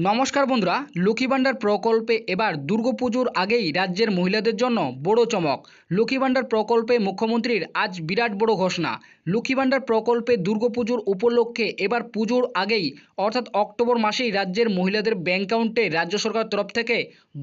নমস্কার বন্ধুরা, লক্ষ্মী ভাণ্ডার প্রকল্পে এবার দুর্গাপুজোর আগেই রাজ্যের মহিলাদের জন্য বড় চমক। লক্ষ্মী ভাণ্ডার প্রকল্পে মুখ্যমন্ত্রীর আজ বিরাট বড় ঘোষণা। লক্ষ্মী ভাণ্ডার প্রকল্পে দুর্গাপুজোর উপলক্ষে এবার পুজোর আগেই, অর্থাৎ অক্টোবর মাসেই রাজ্যের মহিলাদের ব্যাংক অ্যাকাউন্টে রাজ্য সরকার তরফ থেকে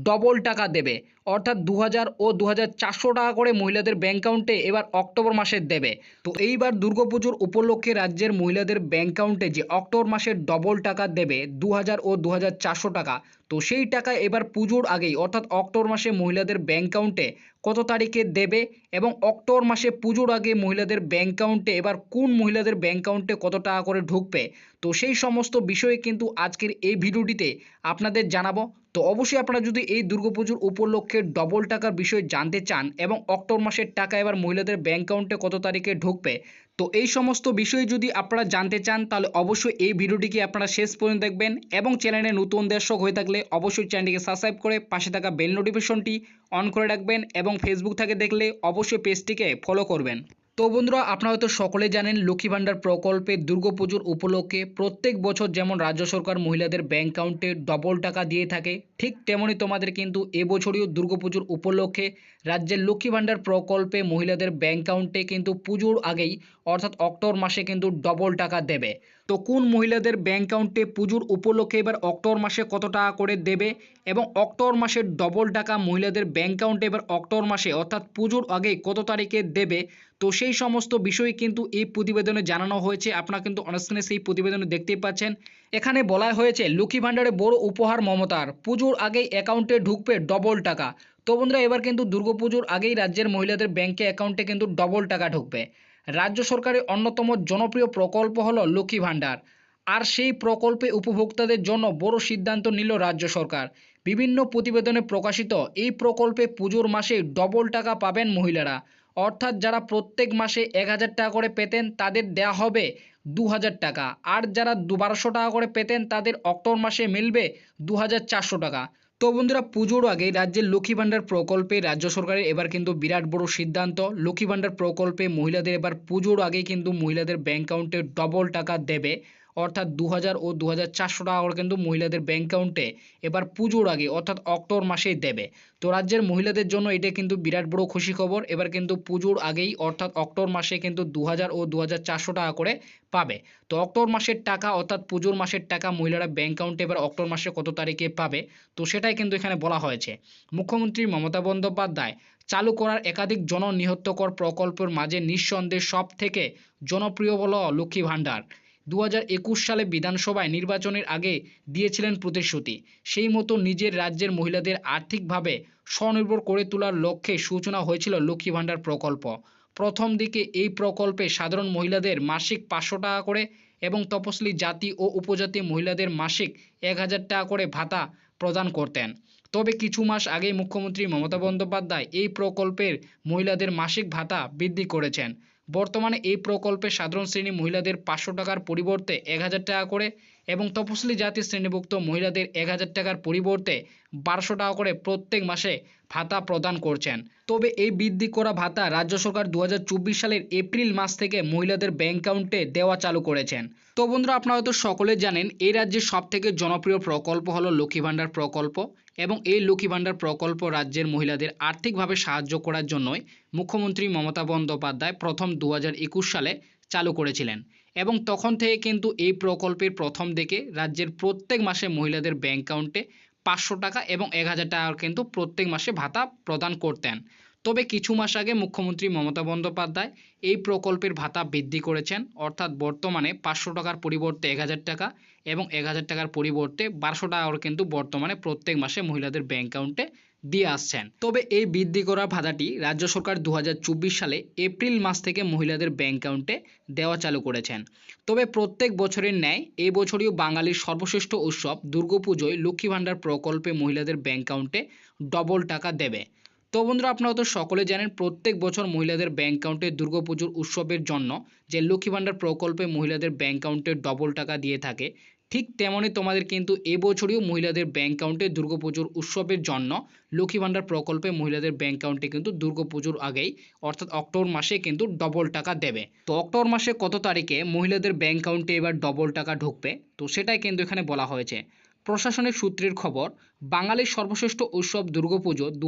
ডবল টাকা দেবে। অর্থাৎ দু হাজার ও দু হাজার চারশো টাকা করে মহিলাদের ব্যাংক অ্যাকাউন্টে এবার অক্টোবর মাসে দেবে। তো এইবার দুর্গাপুজোর উপলক্ষে রাজ্যের মহিলাদের ব্যাংক অ্যাকাউন্টে যে অক্টোবর মাসে ডবল টাকা দেবে দু হাজার ও দু হাজার চারশো টাকা তো সেই টাকা এবার পুজোর আগেই, অর্থাৎ অক্টোবর মাসে মহিলাদের ব্যাংক অ্যাকাউন্টে কত তারিখে দেবে এবং অক্টোবর মাসে পুজোর আগে মহিলাদের ব্যাংক অ্যাকাউন্টে এবার কোন মহিলাদের ব্যাংক অ্যাকাউন্টে কত টাকা করে ঢুকবে? তো সেই সমস্ত বিষয়ে কিন্তু আজকের এই ভিডিওটিতে আপনাদের জানাব। তো অবশ্যই আপনারা যদি এই দুর্গাপুজোর উপলক্ষে ডবল টাকার বিষয়ে জানতে চান এবং অক্টোবর মাসের টাকা এবার মহিলাদের ব্যাংক অ্যাকাউন্টে কত তারিখে ঢুকবে, তো এই সমস্ত বিষয়ে যদি আপনারা জানতে চান, তাহলে অবশ্যই এই ভিডিওটিকে আপনারা শেষ পর্যন্ত দেখবেন এবং চ্যানেলে নতুন দর্শক হয়ে থাকলে অবশ্যই চ্যানেলটিকে সাবস্ক্রাইব করে পাশে থাকা বেল নোটিফিকেশনটি অন করে রাখবেন এবং ফেসবুক থেকে দেখলে অবশ্যই পেজটিকে ফলো করবেন। তো বন্ধুরা, আপনারা হয়তো সকলে জানেন লক্ষ্মী ভাণ্ডার প্রকল্পে দুর্গাপুজোর উপলক্ষে প্রত্যেক বছর যেমন রাজ্য সরকার মহিলাদের ব্যাংক অ্যাকাউন্টে ডবল টাকা দিয়ে থাকে, ঠিক তেমনই তোমাদের কিন্তু এবছরীয় দুর্গাপুজোর উপলক্ষে রাজ্যের লক্ষ্মী ভাণ্ডার প্রকল্পে মহিলাদের ব্যাঙ্ক অ্যাকাউন্টে কিন্তু পুজোর আগেই, অর্থাৎ অক্টোবর মাসে কিন্তু ডবল টাকা দেবে। তো কোন মহিলাদের ব্যাংক অ্যাকাউন্টে পুজোর উপলক্ষে এবার অক্টোবর মাসে কত টাকা করে দেবে? এবং অক্টোবর মাসের ডবল টাকা মহিলাদের ব্যাংক অ্যাকাউন্টে এবার অক্টোবর মাসে, অর্থাৎ পুজোর আগে কত তারিখে দেবে? তো সেই সমস্ত বিষয় কিন্তু এই প্রতিবেদনে জানানো হয়েছে। আপনারা কিন্তু অনস্ক্রিনে সেই প্রতিবেদনে দেখতেই পাচ্ছেন। এখানে বলা হয়েছে, লক্ষ্মী ভাণ্ডারে বড় উপহার মমতার। পুজোর আগেই অ্যাকাউন্টে ঢুকবে ডবল টাকা। তো বন্ধুরা, এবার কিন্তু দুর্গাপুজোর আগেই রাজ্যের মহিলাদের ব্যাংকে অ্যাকাউন্টে কিন্তু ডবল টাকা ঢুকবে। রাজ্য সরকারের অন্যতম জনপ্রিয় প্রকল্প হলো লক্ষ্মী ভাণ্ডার। আর সেই প্রকল্পে উপভোক্তাদের জন্য বড় সিদ্ধান্ত নিল রাজ্য সরকার। বিভিন্ন প্রতিবেদনে প্রকাশিত এই প্রকল্পে পুজোর মাসে ডবল টাকা পাবেন মহিলারা। অর্থাৎ যারা প্রত্যেক মাসে এক হাজার টাকা করে পেতেন, তাদের দেয়া হবে দু হাজার টাকা। আর যারা দু বারোশো টাকা করে পেতেন, তাদের অক্টোবর মাসে মিলবে দু হাজার চারশো টাকা। তো বন্ধুরা, পুজোর আগে রাজ্যের লক্ষ্মী ভাণ্ডার প্রকল্পে রাজ্য সরকারের এবার কিন্তু বিরাট বড় সিদ্ধান্ত। লক্ষ্মী ভাণ্ডার প্রকল্পে মহিলাদের এবার পুজোর আগে কিন্তু মহিলাদের ব্যাংক অ্যাকাউন্টে ডবল টাকা দেবে। অর্থাৎ দুহাজার ও দুহাজার চারশো টাকা করে কিন্তু মহিলাদের ব্যাংক অ্যাকাউন্টে এবার পুজোর আগে, অর্থাৎ অক্টোবর মাসেই দেবে। তো রাজ্যের মহিলাদের জন্য এটা কিন্তু বিরাট বড় খুশি খবর। এবার কিন্তু পুজোর আগেই, অর্থাৎ অক্টোবর মাসে কিন্তু দুহাজার ও দুহাজার চারশো টাকা করে পাবে। তো অক্টোবর মাসের টাকা, অর্থাৎ পুজোর মাসের টাকা মহিলারা ব্যাংক অ্যাকাউন্টে এবার অক্টোবর মাসে কত তারিখে পাবে? তো সেটাই কিন্তু এখানে বলা হয়েছে। মুখ্যমন্ত্রী মমতা বন্দ্যোপাধ্যায়, চালু করার একাধিক জননিহত্যকর প্রকল্পের মাঝে নিঃসন্দেহে সব থেকে জনপ্রিয় হল লক্ষ্মী ভাণ্ডার। দু হাজার একুশ সালে বিধানসভায় নির্বাচনের আগে দিয়েছিলেন প্রতিশ্রুতি। সেই মতো নিজের রাজ্যের মহিলাদের আর্থিকভাবে স্বনির্ভর করে তোলার লক্ষ্যে সূচনা হয়েছিল লক্ষ্মী ভাণ্ডার প্রকল্প। প্রথম দিকে এই প্রকল্পে সাধারণ মহিলাদের মাসিক পাঁচশো টাকা করে এবং তপশিলি জাতি ও উপজাতি মহিলাদের মাসিক এক হাজার টাকা করে ভাতা প্রদান করতেন। তবে কিছু মাস আগেই মুখ্যমন্ত্রী মমতা বন্দ্যোপাধ্যায় এই প্রকল্পের মহিলাদের মাসিক ভাতা বৃদ্ধি করেছেন। বর্তমানে এই প্রকল্পে সাধারণ শ্রেণি মহিলাদের পাঁচশো টাকার পরিবর্তে এক হাজার টাকা করে এবং তপশিলি জাতির শ্রেণীভুক্ত মহিলাদের এক হাজার টাকার পরিবর্তে বারোশো টাকা করে প্রত্যেক মাসে ভাতা প্রদান করছেন। তবে এই বৃদ্ধি করা ভাতা রাজ্য সরকার দু হাজার চব্বিশ সালের এপ্রিল মাস থেকে মহিলাদের ব্যাংক অ্যাকাউন্টে দেওয়া চালু করেছেন। তো বন্ধুরা, আপনারা হয়তো সকলে জানেন, এই রাজ্যের সবথেকে জনপ্রিয় প্রকল্প হলো লক্ষ্মী ভাণ্ডার প্রকল্প। এবং এই লক্ষ্মী ভাণ্ডার প্রকল্প রাজ্যের মহিলাদের আর্থিকভাবে সাহায্য করার জন্যই মুখ্যমন্ত্রী মমতা বন্দ্যোপাধ্যায় প্রথম দু হাজার একুশ সালে চালু করেছিলেন। এবং তখন থেকে কিন্তু এই প্রকল্পের প্রথম দিকে রাজ্যের প্রত্যেক মাসে মহিলাদের ব্যাংক অ্যাকাউন্টে পাঁচশো টাকা এবং এক হাজার টাকা কিন্তু প্রত্যেক মাসে ভাতা প্রদান করতেন। তবে কিছু মাস আগে মুখ্যমন্ত্রী মমতা বন্দ্যোপাধ্যায় এই প্রকল্পের ভাতা বৃদ্ধি করেছেন। অর্থাৎ বর্তমানে পাঁচশো টাকার পরিবর্তে এক হাজার টাকা এবং এক হাজার টাকার পরিবর্তে বারোশো টাকা করে কিন্তু বর্তমানে প্রত্যেক মাসে মহিলাদের ব্যাংক অ্যাকাউন্টে দিয়ে আসছেন। তবে এই বৃদ্ধি করা ভাতাটি রাজ্য সরকার দু হাজার চব্বিশ সালে এপ্রিল মাস থেকে মহিলাদের ব্যাংক অ্যাকাউন্টে দেওয়া চালু করেছেন। তবে প্রত্যেক বছরের ন্যায় এই বছরও বাঙালির সর্বশ্রেষ্ঠ উৎসব দুর্গাপুজোয় লক্ষ্মী ভাণ্ডার প্রকল্পে মহিলাদের ব্যাংক অ্যাকাউন্টে ডবল টাকা দেবে। তো বন্ধুরা, আপনারা তো সকলে জানেন প্রত্যেক বছর মহিলাদের ব্যাংক অ্যাকাউন্টে দুর্গাপুজোর উৎসবের জন্য যে লক্ষ্মী ভাণ্ডার প্রকল্পে মহিলাদের ব্যাংক অ্যাকাউন্টে ডবল টাকা দিয়ে থাকে ঠিক তেমনই তোমাদের কিন্তু এবছরেও মহিলাদের ব্যাংক অ্যাকাউন্টে দুর্গাপুজোর উৎসবের জন্য লক্ষ্মী ভাণ্ডার প্রকল্পে মহিলাদের ব্যাংক অ্যাকাউন্টে কিন্তু দুর্গাপুজোর আগেই, অর্থাৎ অক্টোবর মাসে কিন্তু ডবল টাকা দেবে। তো অক্টোবর মাসে কত তারিখে মহিলাদের ব্যাংক অ্যাকাউন্টে এবার ডবল টাকা ঢুকবে? তো সেটাই কিন্তু এখানে বলা হয়েছে। প্রশাসনিক সূত্রের খবর, বাঙালির সর্বশ্রেষ্ঠ উৎসব দুর্গাপুজো দু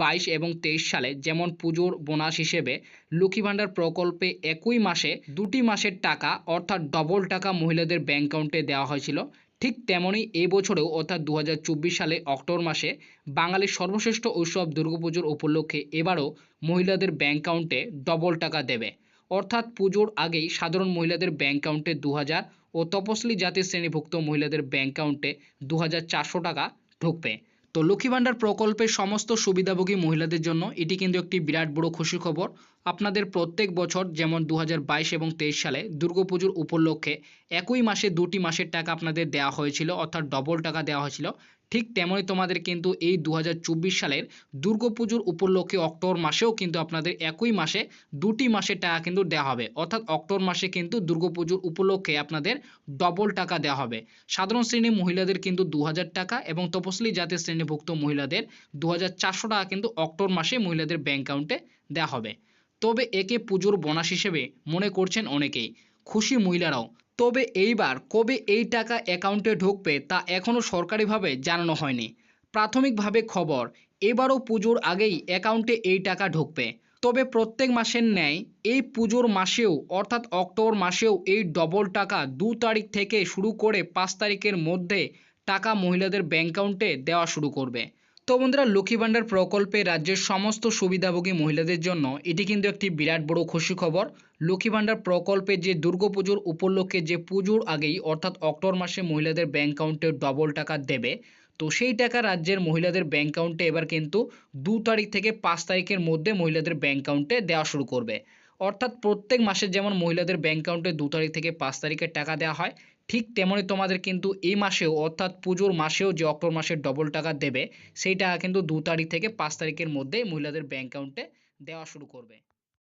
বাইশ এবং তেইশ সালে যেমন পুজোর বোনাস হিসেবে লক্ষ্মী ভাণ্ডার প্রকল্পে একই মাসে দুটি মাসের টাকা অর্থাৎ ডবল টাকা মহিলাদের ব্যাংক অ্যাকাউন্টে দেওয়া হয়েছিল, ঠিক তেমনই এই বছরেও অর্থাৎ দু হাজার চব্বিশ সালে অক্টোবর মাসে বাঙালির সর্বশ্রেষ্ঠ উৎসব দুর্গাপুজোর উপলক্ষে এবারও মহিলাদের ব্যাংক অ্যাকাউন্টে ডবল টাকা দেবে। অর্থাৎ পুজোর আগেই সাধারণ মহিলাদের ব্যাংক অ্যাকাউন্টে দু হাজার ও তপশিলি জাতির শ্রেণীভুক্ত মহিলাদের ব্যাংক অ্যাকাউন্টে দু হাজার চারশো টাকা ঢুকবে। তো লক্ষ্মী ভাণ্ডার প্রকল্পের সমস্ত সুবিধাভোগী মহিলাদের জন্য এটি কিন্তু একটি বিরাট বড় খুশির খবর। আপনাদের প্রত্যেক বছর যেমন দু এবং তেইশ সালে দুর্গাপুজোর উপলক্ষে একই মাসে দুটি মাসের টাকা আপনাদের দেওয়া হয়েছিল, অর্থাৎ ডবল টাকা দেওয়া হয়েছিল। ঠিক তেমনই তোমাদের কিন্তু এই দু হাজার চব্বিশ সালের দুর্গাপুজোর উপলক্ষে অক্টোবর মাসেও কিন্তু আপনাদের একই মাসে দুটি মাসের টাকা কিন্তু দেওয়া হবে। অর্থাৎ অক্টোবর মাসে কিন্তু দুর্গাপুজোর উপলক্ষে আপনাদের ডবল টাকা দেওয়া হবে। সাধারণ শ্রেণির মহিলাদের কিন্তু দু হাজার টাকা এবং তপশিলি জাতির শ্রেণীভুক্ত মহিলাদের দু হাজার চারশো টাকা কিন্তু অক্টোবর মাসে মহিলাদের ব্যাংক অ্যাকাউন্টে দেওয়া হবে। তবে একে পুজোর বোনাস হিসেবে মনে করছেন অনেকেই। খুশি মহিলারাও তবে এইবার কবে এই টাকা অ্যাকাউন্টে ঢুকবে তা এখনও সরকারিভাবে জানানো হয়নি। প্রাথমিকভাবে খবর, এবারও পুজোর আগেই অ্যাকাউন্টে এই টাকা ঢুকবে। তবে প্রত্যেক মাসের ন্যায় এই পুজোর মাসেও অর্থাৎ অক্টোবর মাসেও এই ডবল টাকা দু তারিখ থেকে শুরু করে পাঁচ তারিখের মধ্যে টাকা মহিলাদের ব্যাংক অ্যাকাউন্টে দেওয়া শুরু করবে। তো বন্ধুরা, লক্ষ্মী ভাণ্ডার প্রকল্পে রাজ্যের সমস্ত সুবিধাভোগী মহিলাদের জন্য এটি কিন্তু একটি বিরাট বড় খুশি খবর। লক্ষ্মী ভাণ্ডার প্রকল্পে যে দুর্গাপুজোর উপলক্ষে যে পুজোর আগেই, অর্থাৎ অক্টোবর মাসে মহিলাদের ব্যাংক অ্যাকাউন্টে ডবল টাকা দেবে। তো সেই টাকা রাজ্যের মহিলাদের ব্যাংক অ্যাকাউন্টে এবার কিন্তু দু তারিখ থেকে পাঁচ তারিখের মধ্যে মহিলাদের ব্যাংক অ্যাকাউন্টে দেওয়া শুরু করবে। অর্থাৎ প্রত্যেক মাসে যেমন মহিলাদের ব্যাংক অ্যাকাউন্টে দু তারিখ থেকে পাঁচ তারিখের টাকা দেওয়া হয় ঠিক তেমনই তোমাদের কিন্তু এই মাসেও, অর্থাৎ পুজোর মাসেও যে অক্টোবর মাসের ডবল টাকা দেবে সেই টাকা কিন্তু দু তারিখ থেকে পাঁচ তারিখের মধ্যে মহিলাদের ব্যাংক অ্যাকাউন্টে দেওয়া শুরু করবে।